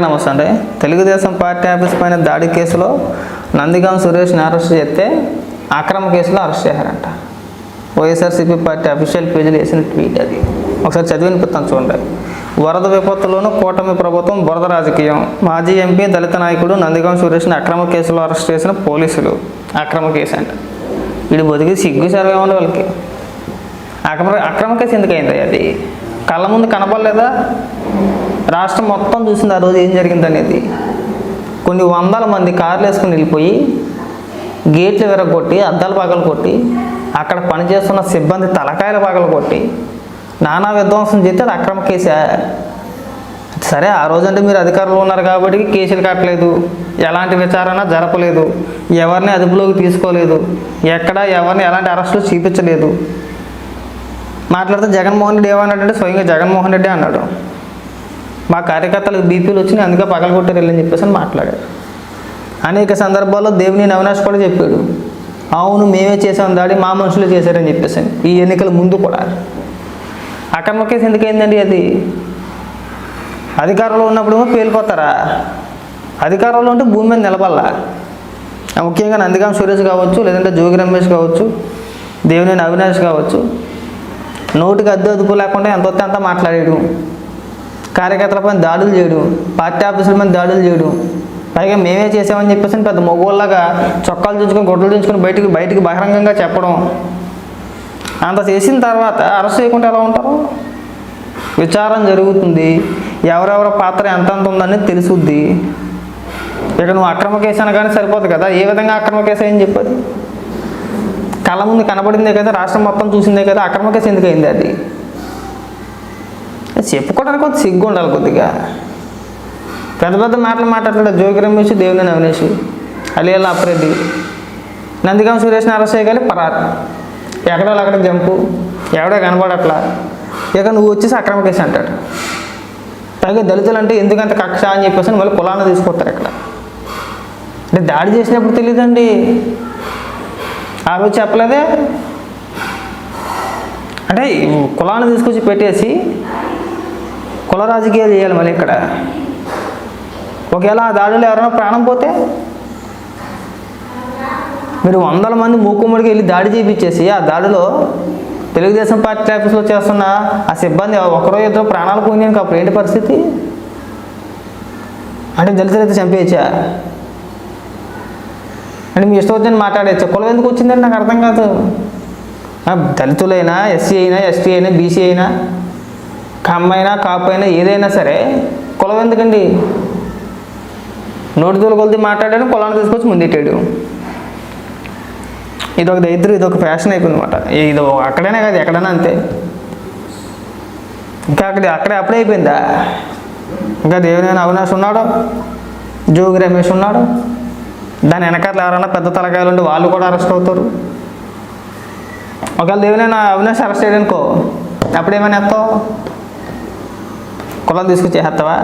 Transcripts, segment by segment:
నమస్తే అండి. Telugu Desam party office పైన దాడి కేసులో నందిగాం సురేష్ని అరెస్ట్ చేస్తే అక్రమ కేసులో అరెస్ట్ చేశారంట. వైఎస్ఆర్సీపీ పార్టీ అఫీషియల్ పేజీలు వేసిన ట్వీట్ అది. ఒకసారి చదివిన పుత్తం చూడండి. వరద విపత్తులోనూ కూటమి ప్రభుత్వం బురద రాజకీయం. మాజీ ఎంపీ దళిత నాయకుడు నందిగాం సురేష్ని అక్రమ కేసులో అరెస్ట్ చేసిన పోలీసులు. అక్రమ కేసు అంట. వీడు బతికి సిగ్గు సర్వే వాళ్ళకి. అక్రమ అక్రమ కేసు ఎందుకు అయింది అది? కళ్ళ ముందు కనపడలేదా? రాష్ట్రం మొత్తం చూసింది ఆ రోజు ఏం జరిగింది అనేది కొన్ని వందల మంది కార్లు వేసుకుని వెళ్ళిపోయి గేట్లు విరగొట్టి అద్దాలు పగలు కొట్టి అక్కడ పనిచేస్తున్న సిబ్బంది తలకాయలు పగలు కొట్టి నానా విధ్వంసం చేస్తే అది అక్రమ కేసే? సరే ఆ రోజంటే మీరు అధికారంలో ఉన్నారు కాబట్టి కేసులు కట్టలేదు. ఎలాంటి విచారణ జరపలేదు. ఎవరిని అదుపులోకి తీసుకోలేదు. ఎక్కడ ఎవరిని ఎలాంటి అరెస్టులు చూపించలేదు. మాట్లాడితే జగన్మోహన్ రెడ్డి ఏమన్నాడంటే స్వయంగా జగన్మోహన్ రెడ్డి అన్నాడు. మా కార్యకర్తలకు బీపీలు వచ్చినాయి అందుకే పగలగొట్టారు వెళ్ళని చెప్పేసి అని మాట్లాడాడు అనేక సందర్భాల్లో దేవుని అవినాష్ కూడా చెప్పాడు. అవును మేమే చేసాం దాడి మా మనుషులు చేశారని చెప్పేసి ఈ ఎన్నికల ముందు కూడా. అక్రమ కేసు ఎందుకైందండి అది? అధికారంలో ఉన్నప్పుడు పేలిపోతారా? అధికారంలో ఉంటే భూమి మీద నిలబడాలా? ముఖ్యంగా నందిగాం సురేష్ కావచ్చు లేదంటే జోగి రమేష్ కావచ్చు దేవినేని అవినాష్ కావచ్చు. నోటికి అద్దె అదుపు లేకుండా ఎంత వస్తే అంత మాట్లాడేయడం కార్యకర్తలపై దాడులు చేయడం పార్టీ ఆఫీసుల మీద దాడులు చేయడం. పైగా మేమే చేసామని చెప్పేసి పెద్ద మగోళ్ళగా చొక్కాలు దించుకొని గుడ్డలు దించుకొని బయటికి బయటికి బహిరంగంగా చెప్పడం. అంత చేసిన తర్వాత అరెస్ట్ చేయకుండా ఎలా ఉంటారు? విచారం జరుగుతుంది. ఎవరెవరి పాత్ర ఎంతెంత ఉందని తెలుసుద్ది. ఇక నువ్వు అక్రమ కేసు అనగానే సరిపోదు కదా. ఏ విధంగా అక్రమ కేసు అని చెప్పదు? కళ్ళ ముందు కనబడిందే కదా రాష్ట్రం మొత్తం చూసిందే కదా అక్రమ కేసు ఎందుకు అయింది అది? చెప్పుకోవడానికి కొంత సిగ్గు ఉండాలి కొద్దిగా. పెద్ద పెద్ద మాటలు మాట్లాడతాడు జోగి రమేష్ దేవుని అవినేష్ అలీలా అప్రెడ్డి నందిగాం సురేష్ని అరెస్ట్ చేయగాలి పరారు. ఎక్కడో అక్కడ జంపు ఎవడో కనబడట్లా. ఇక నువ్వు వచ్చేసి అక్రమ కేసు అంటాడు. పైగా దళితులు అంటే ఎందుకంత కక్ష అని చెప్పేసి మళ్ళీ కులాన్ని తీసుకొస్తారు ఇక్కడ. అంటే దాడి చేసినప్పుడు తెలియదండి ఆ రోజు చెప్పలేదే. అంటే కులాన్ని తీసుకొచ్చి పెట్టేసి కుల రాజకీయాలు చేయాలి మళ్ళీ ఇక్కడ. ఒకవేళ ఆ దాడిలో ఎవరైనా ప్రాణం పోతే? మీరు వందల మంది మూకుమ్మడికి వెళ్ళి దాడి చేయించేసి ఆ దాడిలో తెలుగుదేశం పార్టీ ఆఫీస్లో చేస్తున్న ఆ సిబ్బంది ఒకరో ఇద్దరు ప్రాణాలు పోయినాక అప్పుడు ఏంటి పరిస్థితి? అంటే దళితులైతే చంపేయచ్చా? అంటే మీ ఇష్టం వచ్చిందని మాట్లాడేచ్చా కులం ఎందుకు వచ్చిందని నాకు అర్థం కాదు. దళితులైనా ఎస్సీ అయినా ఎస్టీ అయినా బీసీ అయినా కమ్మైనా కాపు అయినా ఏదైనా సరే కులం ఎందుకండి? నోటి తోలు కొలిది మాట్లాడాడు కులాన్ని తీసుకొచ్చి ముందెట్టాడు. ఇది ఒక దరిద్రం ఇది ఒక ఫ్యాషన్ అయిపోయింది అనమాట ఇది అక్కడనే కాదు ఎక్కడైనా అంతే. ఇంకా అక్కడ అక్కడే అప్పుడే అయిపోయిందా? ఇంకా దేవుడైనా అవినాష్ ఉన్నాడు? జోగి రమేష్ ఉన్నాడు? దాని వెనకాల ఎవరైనా పెద్ద తలకాయలు ఉండి వాళ్ళు కూడా అరెస్ట్ అవుతారు. ఒకవేళ దేవుడైనా అవినాష్ అరెస్ట్ అయ్యాడనుకో అప్పుడేమైనా ఎత్తావు? కులం తీసుకొచ్చి వేస్తావా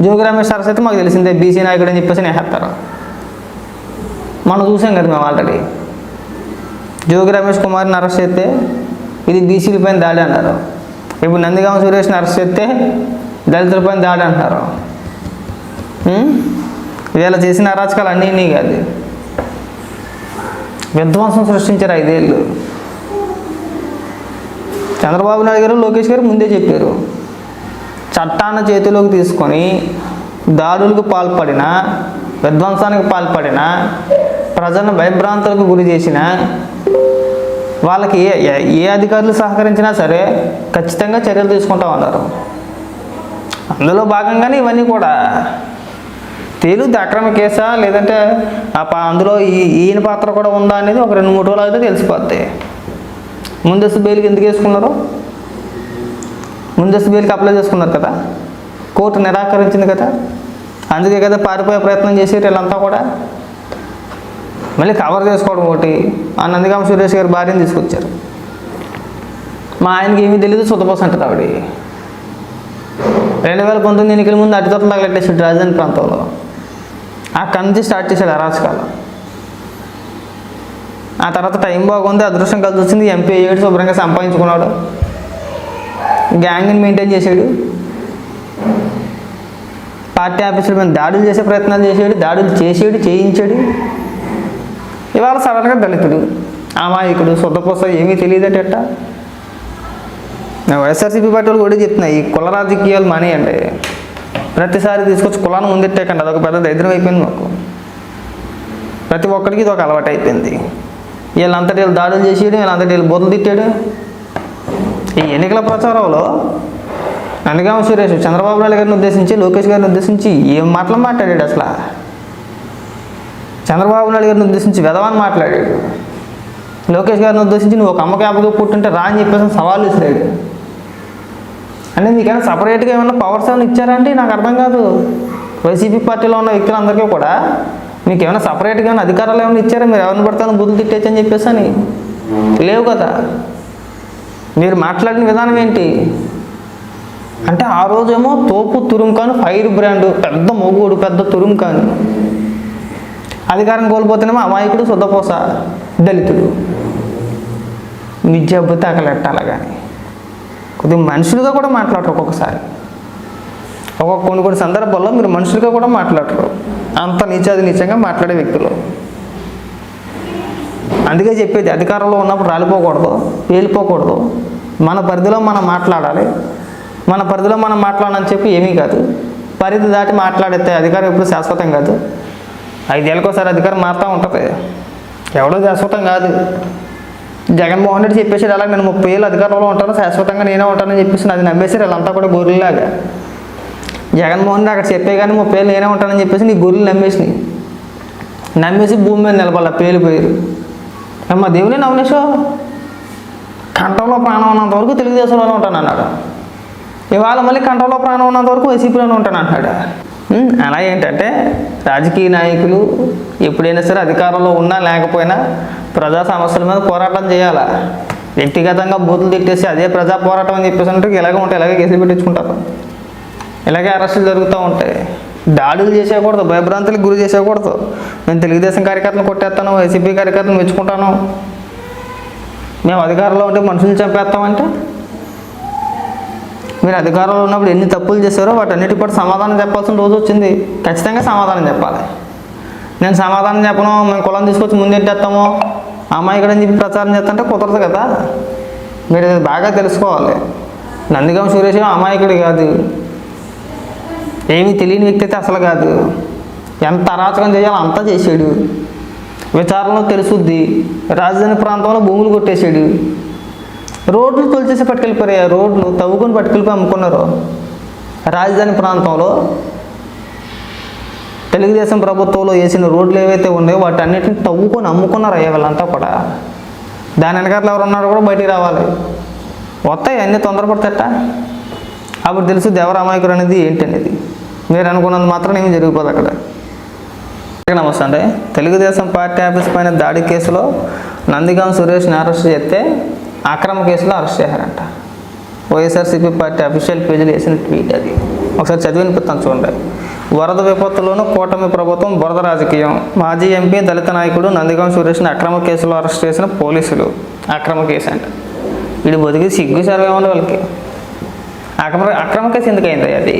జోగి రమేష్ అయితే మాకు తెలిసిందే బీసీ నాయకుడు అని చెప్పేసి నేస్తారు మనం చూసాం కదా మేము ఆల్రెడీ జోగి రమేష్ కుమార్ని అరెస్ట్ చేస్తే ఇది బీసీల పైన దాడి అన్నారు ఇప్పుడు నందిగామ సురేష్ని అరెస్ట్ చేస్తే దళితుల పైన దాడి అంటారు. ఉం? వీళ్ళ చేసిన అరాచకాలు అన్నీ కాదు. విధ్వంసం సృష్టించారు ఐదేళ్ళు. చంద్రబాబు నాయుడు గారు లోకేష్ గారు ముందే చెప్పారు. చట్టాన్ని చేతిలోకి తీసుకొని దాడులకు పాల్పడిన విధ్వంసానికి పాల్పడిన ప్రజలను భయభ్రాంతులకు గురి చేసిన వాళ్ళకి ఏ ఏ- అధికారులు సహకరించినా సరే ఖచ్చితంగా చర్యలు తీసుకుంటా ఉన్నారు. అందులో భాగంగానే ఇవన్నీ కూడా. తేలుద్ది అక్రమ కేసా? లేదంటే ఆ అందులో ఈ ఈయన పాత్ర కూడా ఉందా అనేది ఒక రెండు మూడు రోజులు అయితే తెలిసిపోద్ది. ముందస్తు బెయిల్కి ఎందుకు వేసుకున్నారు? ముందస్తు బెయిల్కి అప్లై చేసుకున్నారు కదా. కోర్టు నిరాకరించింది కదా. అందుకే కదా పారిపోయే ప్రయత్నం చేసేది వీళ్ళంతా కూడా. మళ్ళీ కవర్ చేసుకోవడం ఒకటి. ఆ నందిగామ సురేష్ గారి భార్యను తీసుకొచ్చారు. మా ఆయనకి ఏమీ తెలియదు సుతపోస అంటారు ఆవిడ. రెండు వేల పంతొమ్మిది ఎన్నికల ముందు అటితోటలు తగలెట్టేసాడు రాజధాని ప్రాంతంలో. అక్కడి నుంచి స్టార్ట్ చేశాడు అరాచకాలు ఆ తర్వాత టైం బాగుంది అదృష్టం కలిసి వచ్చింది ఎంపీ ఏడు శుభ్రంగా సంపాదించుకున్నాడు. గ్యాంగ్ని మెయింటైన్ చేశాడు పార్టీ ఆఫీసుల మీద దాడులు చేసే ప్రయత్నాలు చేసాడు దాడులు చేసాడు చేయించాడు. ఇవాళ సడన్గా దళితుడు అమాయకుడు శుద్ధపోస ఏమీ తెలియదట వైఎస్ఆర్సీపీ పార్టీ వాళ్ళు కూడా చెప్తున్నాయి ఈ కుల రాజకీయాలు మానేయండి. ప్రతిసారి తీసుకొచ్చి కులాన్ని ముందెట్టేకండి అదొక పెద్ద దరిద్రం అయిపోయింది మాకు. ప్రతి ఒక్కరికి ఇది ఒక అలవాటు అయిపోయింది వీళ్ళంతటి వీళ్ళు దాడులు చేసేయడం వీళ్ళంతటి వీళ్ళు బొద్దులు తిట్టాడు ఈ ఎన్నికల ప్రచారంలో నందిగామ సురేష్ చంద్రబాబు నాయుడు గారిని ఉద్దేశించి లోకేష్ గారిని ఉద్దేశించి ఏం మాటలు మాట్లాడాడు అసలు? చంద్రబాబు నాయుడు గారిని ఉద్దేశించి వెధవాన్ని మాట్లాడాడు. లోకేష్ గారిని ఉద్దేశించి నువ్వు ఒక అమ్మకి అబ్బగా పుట్టుంటే రా అని చెప్పేసి సవాల్ ఇస్తాడు అంటే మీకైనా సపరేట్గా ఏమైనా పవర్స్ ఏమైనా ఇచ్చారంటే నాకు అర్థం కాదు. వైసీపీ పార్టీలో ఉన్న వ్యక్తులందరికీ కూడా మీకు ఏమైనా సపరేట్గా ఏమైనా అధికారాలు ఏమైనా ఇచ్చారా? మీరు ఎవరిని పడతాను బుద్ధులు తిట్టేచ్చని అని చెప్పేసి అని. లేవు కదా. మీరు మాట్లాడిన విధానం ఏంటి? అంటే ఆ రోజేమో తోపు తురుంకాను ఫైర్ బ్రాండ్ పెద్ద మొగుడు పెద్ద తురుంకాను. అధికారం కోల్పోతేనేమో అమాయకుడు సుద్దపోస దళితుడు. విద్యాబుద్ధి అకలెట్టాలి కానీ. కొద్దిగా మనుషులుగా కూడా మాట్లాడరు ఒక్కొక్కసారి. ఒక్కొక్క కొన్ని కొన్ని సందర్భాల్లో మీరు మనుషులుగా కూడా మాట్లాడరు. అంత నీచాది నీచంగా మాట్లాడే వ్యక్తులు. అందుకే చెప్పేది అధికారంలో ఉన్నప్పుడు రాలిపోకూడదు పేలిపోకూడదు. మన పరిధిలో మనం మాట్లాడాలి. మన పరిధిలో మనం మాట్లాడని చెప్పి ఏమీ కాదు. పరిధి దాటి మాట్లాడితే అధికారం ఎప్పుడు శాశ్వతం కాదు. ఐదేళ్ళకోసారి అధికారం మారుతూ ఉంటుంది. ఎవడో శాశ్వతం కాదు. జగన్మోహన్ రెడ్డి చెప్పేసాడు అలా నేను ముప్పై ఏళ్ళు అధికారంలో ఉంటాను శాశ్వతంగా నేనే ఉంటానని చెప్పేసి అది నమ్మేసారు వాళ్ళంతా కూడా గొర్రెలాగా జగన్మోహన్ రెడ్డి అక్కడ చెప్పే కానీ ముప్పై ఏళ్ళు నేనే ఉంటానని చెప్పేసి నీ గొర్రెలు నమ్మేసినాయి. నమ్మేసి భూమి మీద నిలబడాల పేలిపోయారు. అమ్మ దేవుని నవనేశో కంఠంలో ప్రాణం ఉన్నంత వరకు తెలుగుదేశంలోనే ఉంటాను అన్నాడు. ఇవాళ మళ్ళీ కంఠంలో ప్రాణం ఉన్నంత వరకు వైసీపీలోనే ఉంటాను అంటాడు అలా ఏంటంటే రాజకీయ నాయకులు ఎప్పుడైనా సరే అధికారంలో ఉన్నా లేకపోయినా ప్రజా సమస్యల మీద పోరాటం చేయాలా? వ్యక్తిగతంగా బూతులు తిట్టేసి అదే ప్రజా పోరాటం అని చెప్పేసి అంటే ఇలాగే ఉంటాయి ఇలాగే కేసులు పెట్టించుకుంటారు. ఇలాగే అరెస్టులు జరుగుతూ ఉంటాయి. దాడులు చేసేయకూడదు భయభ్రాంతులకు గురి చేసేయకూడదు. నేను తెలుగుదేశం కార్యకర్తలు కొట్టేస్తాను వైసీపీ కార్యకర్తలు మెచ్చుకుంటాను. మేము అధికారంలో ఉంటే మనుషులు చంపేస్తామంటే? మీరు అధికారంలో ఉన్నప్పుడు ఎన్ని తప్పులు చేశారో వాటన్నిటి కూడా సమాధానం చెప్పాల్సిన రోజు వచ్చింది. ఖచ్చితంగా సమాధానం చెప్పాలి. నేను సమాధానం చెప్పను మేము కులం తీసుకొచ్చి ముందెట్టేస్తామో అమ్మాయి అని చెప్పి ప్రచారం చేస్తుంటే కుదరదు కదా. మీరు బాగా తెలుసుకోవాలి. నందిగం సురేష్ అమాయకుడు కాదు. ఏమీ తెలియని వ్యక్తి అయితే అసలు కాదు. ఎంత అరాచకం చేయాలో అంతా చేశాడు విచారణలో తెలుసుద్ది రాజధాని ప్రాంతంలో భూములు కొట్టేశాడు రోడ్లు కొలిచేసి పట్టుకెళ్ళిపోయారు. రోడ్లు తవ్వుకొని పట్టుకెళ్ళిపోయి అమ్ముకున్నారు. రాజధాని ప్రాంతంలో తెలుగుదేశం ప్రభుత్వంలో వేసిన రోడ్లు ఏవైతే ఉన్నాయో వాటి తవ్వుకొని అమ్ముకున్నారు అయ్యా వీళ్ళంతా కూడా. దాని వెనకాల ఎవరు ఉన్నారో కూడా బయటికి రావాలి. వస్తాయి? అన్నీ తొందరపడతట అప్పుడు తెలుసు దేవరామాయకుడు అనేది ఏంటనేది మీరు అనుకున్నది మాత్రం ఏమి జరిగిపోదు అక్కడ. నమస్తే అండి. తెలుగుదేశం పార్టీ ఆఫీస్ పైన దాడి కేసులో నందిగాం సురేష్ని అరెస్ట్ చేస్తే అక్రమ కేసులో అరెస్ట్ చేశారంట. వైఎస్ఆర్సీపీ పార్టీ అఫీషియల్ పేజీలో వేసిన ట్వీట్ అది. ఒకసారి చదివిన పుత్తం చూడండి. వరద విపత్తులోనూ కూటమి ప్రభుత్వం బురద రాజకీయం. మాజీ ఎంపీ దళిత నాయకుడు నందిగాం సురేష్ని అక్రమ కేసులో అరెస్ట్ చేసిన పోలీసులు. అక్రమ కేసు అంట. వీడు బతికి సిగ్గు సర్వేమని వాళ్ళకి అక్రమ అక్రమ కేసు ఎందుకు అయింది అది?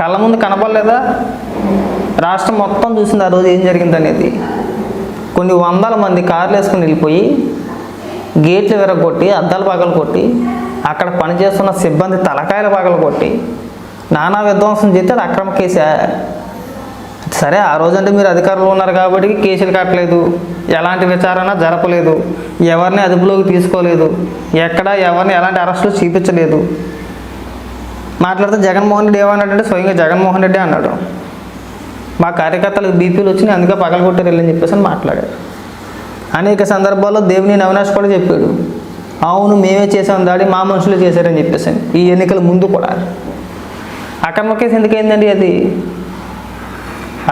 కళ్ళ ముందు కనపడలేదా? రాష్ట్రం మొత్తం చూసింది ఆ రోజు ఏం జరిగింది అనేది కొన్ని వందల మంది కార్లు వేసుకుని వెళ్ళిపోయి గేట్లు విరగొట్టి అద్దాలు పగలు కొట్టి అక్కడ పనిచేస్తున్న సిబ్బంది తలకాయలు పగలు కొట్టి నానా విధ్వంసం చేస్తే అది అక్రమ కేసా? సరే ఆ రోజంటే మీరు అధికారంలో ఉన్నారు కాబట్టి కేసులు కట్టలేదు. ఎలాంటి విచారణ జరపలేదు. ఎవరిని అదుపులోకి తీసుకోలేదు. ఎక్కడ ఎవరిని ఎలాంటి అరెస్టులు చూపించలేదు. మాట్లాడితే జగన్మోహన్ రెడ్డి ఏమన్నాడంటే స్వయంగా జగన్మోహన్ రెడ్డి అన్నాడు. మా కార్యకర్తలకు బీపీలు వచ్చినాయి అందుకే పగలగొట్టారు వెళ్ళని చెప్పేసి అని మాట్లాడాడు అనేక సందర్భాల్లో దేవుని అవినాష్ కూడా చెప్పాడు. అవును మేమే చేసాం దాడి మా మనుషులు చేశారని చెప్పేసి ఈ ఎన్నికల ముందు కూడా. అక్రమ కేసు ఎందుకైందండి అది?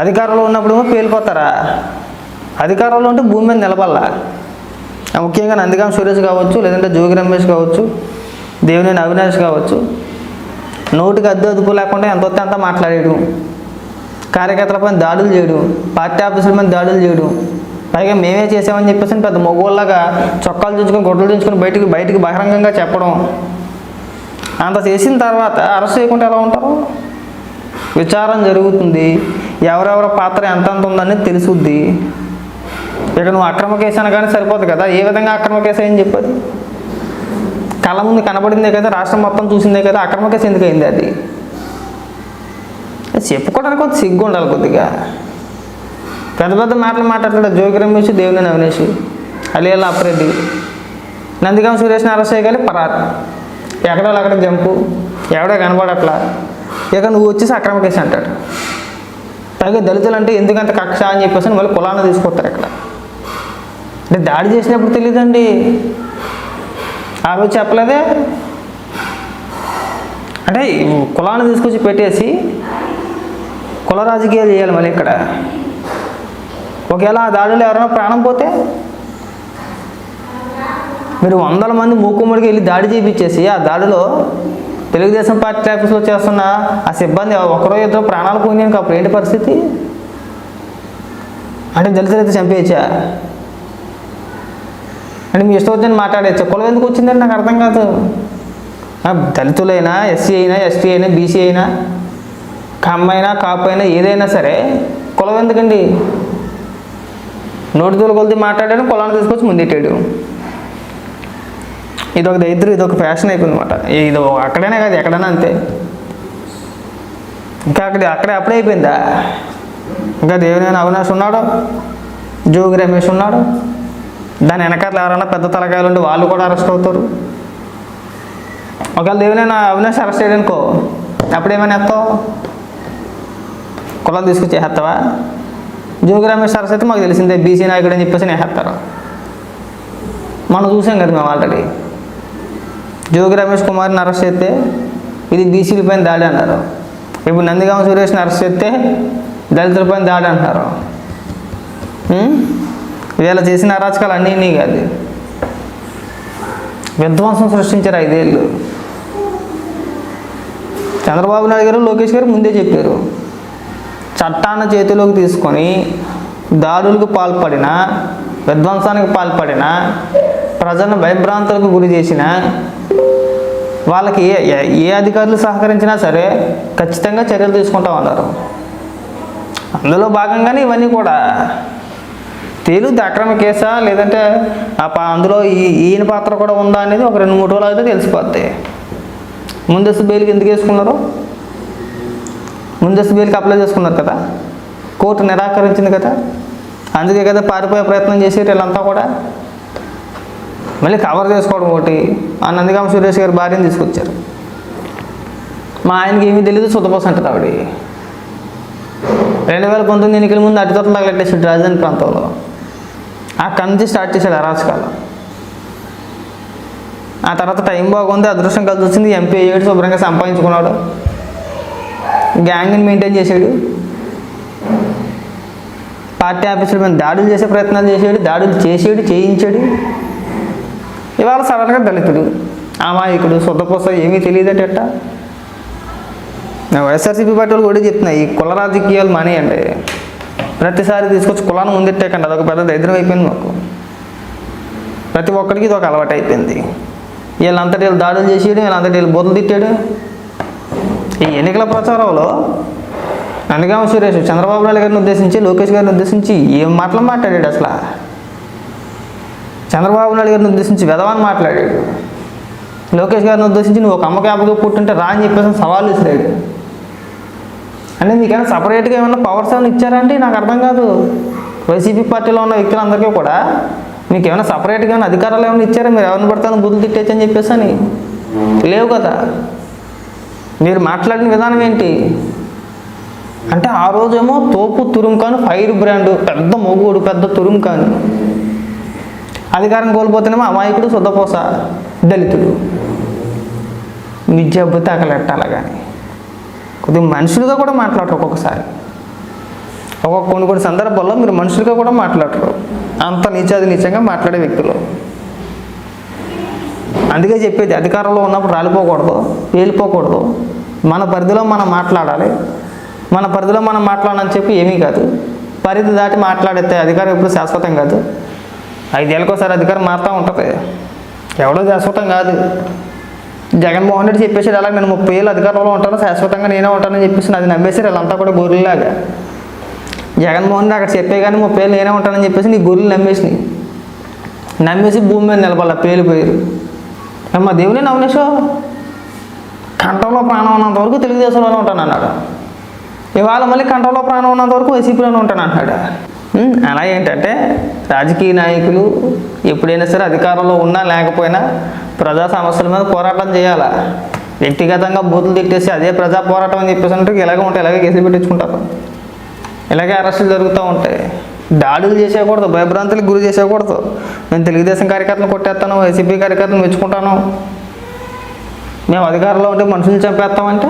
అధికారంలో ఉన్నప్పుడు పేలిపోతారా? అధికారంలో ఉంటే భూమి మీద నిలబడాలా? ముఖ్యంగా నందిగాం సురేష్ కావచ్చు లేదంటే జోగి రమేష్ కావచ్చు దేవినేని అవినాష్ కావచ్చు నోటికి అద్దె అదుపు లేకుండా ఎంత వస్తే అంత మాట్లాడేయడం కార్యకర్తలపై దాడులు చేయడం. పార్టీ ఆఫీసుల దాడులు చేయడం. పైగా మేమే చేసామని చెప్పేసి పెద్ద మగోళ్ళగా చొక్కాలు చూసుకొని గుడ్డలు చూసుకొని బయటికి బయటికి బహిరంగంగా చెప్పడం. అంత చేసిన తర్వాత అరెస్ట్ చేయకుండా ఎలా ఉంటారు? విచారం జరుగుతుంది. ఎవరెవరి పాత్ర ఎంతెంత ఉందని తెలుసుద్ది. ఇక నువ్వు అక్రమ కేసు అనగానే సరిపోదు కదా. ఏ విధంగా అక్రమ కేసు అని చెప్పదు కళ్ళ ముందు కనబడిందే కదా రాష్ట్రం మొత్తం చూసిందే కదా అక్రమ కేసు ఎందుకు అయింది అది చెప్పుకోవడానికి కొంత సిగ్గు ఉండాలి కొద్దిగా. పెద్ద పెద్ద మాటలు మాట్లాడతాడు జోగి రమేష్ దేవుని అవినేష్ అలీలా అప్రెడ్డి నందిగాం సురేష్ అరెస్ట్ చేయగలి పరారు. ఎక్కడో అక్కడ జంపు ఎవడో కనబడట్లా. ఇక నువ్వు వచ్చేసి అక్రమ కేసు అంటాడు. పైగా దళితులు అంటే ఎందుకంత కక్ష అని చెప్పేసి మళ్ళీ కులాన్ని తీసుకొస్తారు ఇక్కడ. అంటే దాడి చేసినప్పుడు తెలియదండి ఆ రోజు చెప్పలేదే? అంటే కులాన్ని తీసుకొచ్చి పెట్టేసి కుల రాజకీయాలు చేయాలి మళ్ళీ ఇక్కడ. ఒకవేళ ఆ దాడిలో ఎవరైనా ప్రాణం పోతే? మీరు వందల మంది మూకుమ్మడికి వెళ్ళి దాడి చేయించేసి ఆ దాడిలో తెలుగుదేశం పార్టీ ఆఫీస్లో చేస్తున్న ఆ సిబ్బంది ఒకరో ఇద్దరు ప్రాణాలు పోయినాయి అప్పుడు ఏంటి పరిస్థితి? అంటే దళితులైతే చంపేయచ్చా? అంటే మీ ఇష్టం వచ్చిందని మాట్లాడేచ్చా కులం ఎందుకు వచ్చిందని నాకు అర్థం కాదు. దళితులైనా ఎస్సీ అయినా ఎస్టీ అయినా బీసీ అయినా కమ్మైనా కాపు అయినా ఏదైనా సరే కులం ఎందుకండి? నోటి తోలు కొలిది మాట్లాడాడు కులాన్ని తీసుకొచ్చి ముందెట్టాడు. ఇది ఒక దరిద్రం ఇది ఒక ఫ్యాషన్ అయిపోయింది అనమాట ఇది అక్కడనే కాదు ఎక్కడైనా అంతే. ఇంకా అక్కడ అక్కడే అప్పుడే అయిపోయిందా? ఇంకా దేవుని అవినాష్ ఉన్నాడు? జోగి రమేష్ ఉన్నాడు? దాని వెనకాల ఎవరైనా పెద్ద తలకాయలు ఉండి వాళ్ళు కూడా అరెస్ట్ అవుతారు. ఒకవేళ దేవినేని అవినాష్ అరెస్ట్ అయ్యాడనుకో అప్పుడేమైనా ఎత్తావు? కులం తీసుకొచ్చి వేస్తావా జోగి రమేష్ అరెస్ట్ అయితే మాకు తెలిసిందే బీసీ నాయకుడు అని చెప్పేసి నేస్తారు మనం చూసాం కదా మేము ఆల్రెడీ జోగి రమేష్ కుమార్ని అరెస్ట్ చేస్తే ఇది బీసీలపైన దాడి అన్నారు. ఇప్పుడు నందిగామ సురేష్ని అరెస్ట్ చేస్తే దళితుల పైన దాడి అంటారు వీళ్ళ చేసిన అరాచకాలు అన్నీ నీ కాదు. విధ్వంసం సృష్టించారు ఐదేళ్ళు. చంద్రబాబు నాయుడు గారు లోకేష్ గారు ముందే చెప్పారు. చట్టాన్ని చేతిలోకి తీసుకొని దాడులకు పాల్పడిన విధ్వంసానికి పాల్పడిన ప్రజలను భయభ్రాంతులకు గురి చేసిన వాళ్ళకి ఏ ఏ- అధికారులు సహకరించినా సరే ఖచ్చితంగా చర్యలు తీసుకుంటా ఉన్నారు. అందులో భాగంగానే ఇవన్నీ కూడా తేలుద్ది అక్రమ కేసా? లేదంటే ఆ అందులో ఈ ఈయన పాత్ర కూడా ఉందా అనేది ఒక రెండు మూడు రోజులు అయితే తెలిసిపోద్ది. ముందస్తు బెయిల్కి ఎందుకు వేసుకున్నారు? ముందస్తు బెయిల్కి అప్లై చేసుకున్నారు కదా? కోర్టు నిరాకరించింది కదా? అందుకే కదా పారిపోయే ప్రయత్నం చేసేది వీళ్ళంతా కూడా. మళ్ళీ కవర్ చేసుకోవడం ఒకటి. ఆ నందిగామ సురేష్ గారి భార్యను తీసుకొచ్చారు. మా ఆయనకి ఏమీ తెలియదు సుతపోస అంటారు ఆవిడ. రెండు వేల పంతొమ్మిది ఎన్నికల ముందు అడ్డుతోటలు తగలెట్టేసాడు రాజధాని ప్రాంతంలో. ఆ నుంచి స్టార్ట్ చేశాడు అరాచకాలు ఆ తర్వాత టైం బాగుంది అదృష్టం కలిసి వచ్చింది ఎంపీ అయ్యాడు శుభ్రంగా సంపాదించుకున్నాడు. గ్యాంగ్ని మెయింటైన్ చేశాడు. పార్టీ ఆఫీసుల మీద దాడులు చేసే ప్రయత్నాలు చేసాడు దాడులు చేసాడు చేయించాడు. ఇవాళ సడన్గా దళితుడు అమాయకుడు శుద్ధపోస ఏమీ తెలియదట వైఎస్ఆర్సీపీ పార్టీ వాళ్ళు కూడా చెప్తున్నాయి ఈ కుల రాజకీయాలు మానేయండి. ప్రతిసారి తీసుకొచ్చి కులాన్ని ముందెట్టేకండి అదొక పెద్ద దరిద్రం అయిపోయింది మాకు. ప్రతి ఒక్కరికి ఇది ఒక అలవాటు అయిపోయింది. వీళ్ళంతటి వీళ్ళు దాడులు చేసేయడం వీళ్ళంతటి వీళ్ళు బూతులు తిట్టాడు ఈ ఎన్నికల ప్రచారంలో నందిగామ సురేష్ చంద్రబాబు నాయుడు గారిని ఉద్దేశించి లోకేష్ గారిని ఉద్దేశించి ఏం మాటలు మాట్లాడాడు అసలు? చంద్రబాబు నాయుడు గారిని ఉద్దేశించి వెధవాన్ని మాట్లాడాడు. లోకేష్ గారిని ఉద్దేశించి నువ్వు ఒక అమ్మకి అబ్బగా పుట్టుంటే రా అని చెప్పేసి సవాల్ ఇస్తాడు అంటే మీకైనా సపరేట్గా ఏమైనా పవర్స్ ఏమైనా ఇచ్చారా అంటే నాకు అర్థం కాదు. వైసీపీ పార్టీలో ఉన్న వ్యక్తులందరికీ కూడా. మీకు ఏమైనా సపరేట్గా ఏమైనా అధికారాలు ఏమైనా ఇచ్చారా? మీరు ఎవరిని పడతాను బుద్ధులు తిట్టేచ్చు అని చెప్పేసి అని లేవు కదా. మీరు మాట్లాడిన విధానం ఏంటి? అంటే ఆ రోజేమో తోపు తురుంకాను ఫైర్ బ్రాండ్ పెద్ద మొగుడు పెద్ద తురుంకాను. అధికారం కోల్పోతేనేమో అమాయకుడు శుద్ధపోస దళితుడు. విద్యాబుద్ధి అకలెట్టాలి కానీ? కొద్దిగా మనుషులుగా కూడా మాట్లాడరు ఒక్కొక్కసారి. ఒక్కొక్క కొన్ని కొన్ని సందర్భాల్లో మీరు మనుషులుగా కూడా మాట్లాడరు. అంత నీచాది నీచంగా మాట్లాడే వ్యక్తులు. అందుకే చెప్పేది అధికారంలో ఉన్నప్పుడు రాలిపోకూడదు పేలిపోకూడదు. మన పరిధిలో మనం మాట్లాడాలి. మన పరిధిలో మనం మాట్లాడని చెప్పి ఏమీ కాదు. పరిధి దాటి మాట్లాడితే అధికారం ఎప్పుడు శాశ్వతం కాదు. ఐదేళ్ళకోసారి అధికారం మారుతూ ఉంటుంది. ఎవడో శాశ్వతం కాదు. జగన్మోహన్ రెడ్డి చెప్పేసి అలా నేను ముప్పై ఏళ్ళు అధికారంలో ఉంటాను శాశ్వతంగా నేనే ఉంటానని చెప్పేసి అది నమ్మేసారు వీళ్ళంతా కూడా గొర్రెలాగా జగన్మోహన్ రెడ్డి అక్కడ చెప్పే కానీ ముప్పై ఏళ్ళు నేనే ఉంటానని చెప్పేసి నీ గొర్రెలు నమ్మేసినాయి. నమ్మేసి భూమి మీద నిలబడాల పేలిపోయారు. మా దేవుని నమ్మేశో కంఠంలో ప్రాణం ఉన్నంత వరకు తెలుగుదేశంలోనే ఉంటాను అన్నాడు ఇవాళ మళ్ళీ కంఠంలో ప్రాణం ఉన్నంత వరకు వైసీపీలోనే ఉంటాను అంటాడు అలా ఏంటంటే రాజకీయ నాయకులు ఎప్పుడైనా సరే అధికారంలో ఉన్నా లేకపోయినా ప్రజా సమస్యల మీద పోరాటం చేయాలా? వ్యక్తిగతంగా బూతులు తిట్టేసి అదే ప్రజా పోరాటం అని చెప్పేసి అంటే ఇలాగే ఉంటాయి ఇలాగే కేసులు పెట్టించుకుంటారు. ఇలాగే అరెస్టులు జరుగుతూ ఉంటాయి. దాడులు చేసేయకూడదు భయభ్రాంతులకు గురి చేసేయకూడదు. మేము తెలుగుదేశం కార్యకర్తలు కొట్టేస్తాను వైసీపీ కార్యకర్తలు మెచ్చుకుంటాను. మేము అధికారంలో ఉంటే మనుషులు చంపేస్తామంటే?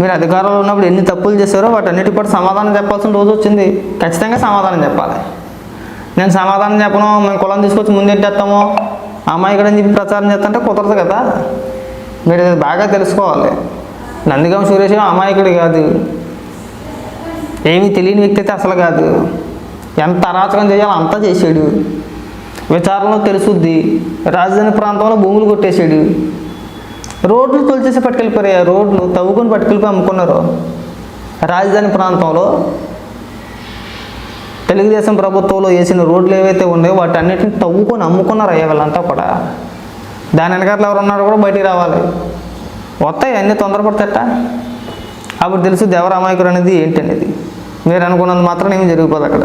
మీరు అధికారంలో ఉన్నప్పుడు ఎన్ని తప్పులు చేశారో వాటన్నిటి కూడా సమాధానం చెప్పాల్సిన రోజు వచ్చింది. ఖచ్చితంగా సమాధానం చెప్పాలి. నేను సమాధానం చెప్పను మేము కులం తీసుకొచ్చి ముందేంటేస్తామో అమ్మాయి ఇక్కడ చెప్పి ప్రచారం చేస్తుంటే కుదరదు కదా. మీరు బాగా తెలుసుకోవాలి. నందిగం సురేష్ అమాయకుడు కాదు. ఏమీ తెలియని వ్యక్తి అయితే అసలు కాదు. ఎంత అరాచకం చేయాలో అంతా చేశాడు విచారణలో తెలుసుద్ది. రాజధాని ప్రాంతంలో భూములు కొట్టేశాడు రోడ్లు తొలిచేసి పట్టుకెళ్ళిపోయారు. రోడ్లు తవ్వుకొని పట్టుకెళ్ళిపోయి అమ్ముకున్నారు. రాజధాని ప్రాంతంలో తెలుగుదేశం ప్రభుత్వంలో వేసిన రోడ్లు ఏవైతే ఉన్నాయో వాటన్నిటిని తవ్వుకొని అమ్ముకున్నారు అయ్యా వీళ్ళంతా కూడా. దాని వెనకాల ఎవరు ఉన్నారో కూడా బయటికి రావాలి. వస్తాయి అన్నీ తొందరపడతట అప్పుడు తెలుసు దేవరామాయకుడు అనేది ఏంటి అనేది మీరు అనుకున్నది మాత్రం ఏమి జరిగిపోదు అక్కడ.